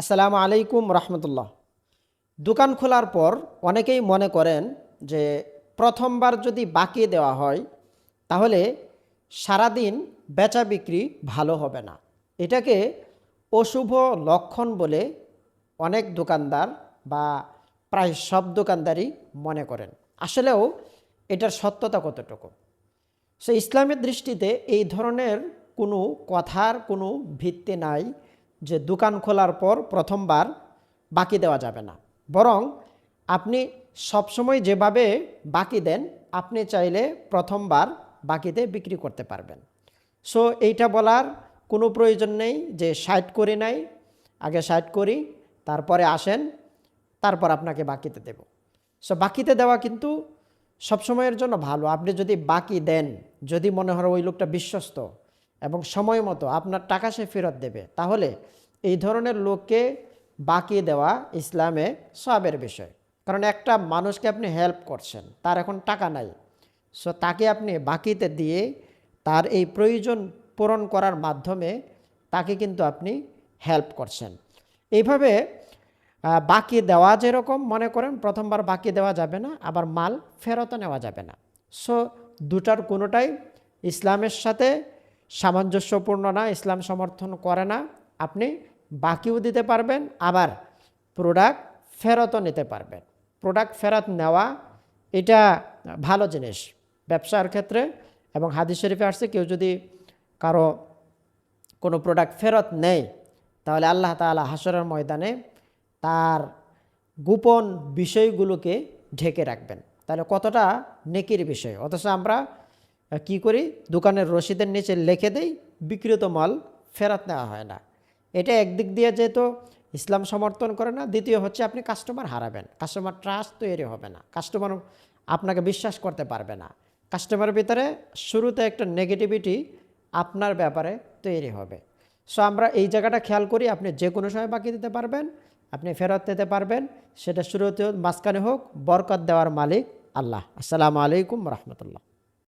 আসসালামু আলাইকুম রহমতুল্লাহ। দোকান খোলার পর অনেকেই মনে করেন যে প্রথমবার যদি বাকি দেওয়া হয়, তাহলে সারাদিন বেচা বিক্রি ভালো হবে না। এটাকে অশুভ লক্ষণ বলে অনেক দোকানদার বা প্রায় সব দোকানদারই মনে করেন। আসলেও এটার সত্যতা কতটুকু? সে ইসলামের দৃষ্টিতে এই ধরনের কোনো কথার কোনো ভিত্তি নাই। যে দোকান খোলার পর প্রথমবার বাকি দেওয়া যাবে না। বরং আপনি সবসময় যেভাবে বাকি দেন, আপনি চাইলে প্রথমবার বাকিতে বিক্রি করতে পারবেন। সো, এইটা বলার কোনো প্রয়োজন নেই যে সাইড করি নাই, আগে সাইড করি, তারপরে আসেন, তারপর আপনাকে বাকিতে দেব। সো, বাকিতে দেওয়া কিন্তু সবসময়ের জন্য ভালো। আপনি যদি বাকি দেন, যদি মনে হয় ওই লোকটা বিশ্বস্ত এবং সময় মতো আপনার টাকা সে ফেরত দেবে। তাহলে এই ধরনের লোককে বাকি দেওয়া ইসলামে সবের বিষয়। কারণ একটা মানুষকে আপনি হেল্প করছেন, তার এখন টাকা নাই। সো তাকে আপনি বাকিতে দিয়ে তার এই প্রয়োজন পূরণ করার মাধ্যমে তাকে কিন্তু আপনি হেল্প করছেন। এইভাবে বাকি দেওয়া যেরকম মনে করেন, প্রথমবার বাকি দেওয়া যাবে না, আবার মাল ফেরতও নেওয়া যাবে না। সো দুটার কোনোটাই ইসলামের সাথে সামঞ্জস্যপূর্ণ না, ইসলাম সমর্থন করে না, আপনি বাকিও দিতে পারবেন, আবার প্রোডাক্ট ফেরতও নিতে পারবেন। প্রোডাক্ট ফেরত নেওয়া, এটা ভালো জিনিস ব্যবসার ক্ষেত্রে এবং হাদিস শরীফে আসছে, কেউ যদি কারও কোনো প্রোডাক্ট ফেরত নেয়, তাহলে আল্লাহ তাআলা হাসরের ময়দানে তার গোপন বিষয়গুলোকে ঢেকে রাখবেন। তাহলে কতটা নেকির বিষয়? অথচ আমরা কি করি? দোকানের রসিদের নিচে লিখে দেই, বিক্রিত মাল ফেরত নেওয়া হয় না। এটা একদিক দিয়ে যেহেতু ইসলাম সমর্থন করে না, দ্বিতীয় হচ্ছে আপনি কাস্টমার হারাবেন। কাস্টমার ট্রাস্ট তৈরি হবে না। কাস্টমার আপনাকে বিশ্বাস করতে পারবে না। কাস্টমারের ভিতরে শুরুতে একটা নেগেটিভিটি আপনার ব্যাপারে তৈরি হবে। সো আমরা এই জায়গাটা খেয়াল করি, আপনি যে কোনো সময় বাকি দিতে পারবেন, আপনি ফেরত নিতে পারবেন। সেটা শুরুতে মাঝখানে হোক, বরকত দেওয়ার মালিক আল্লাহ। আসসালামু আলাইকুম রহমতুল্লাহ।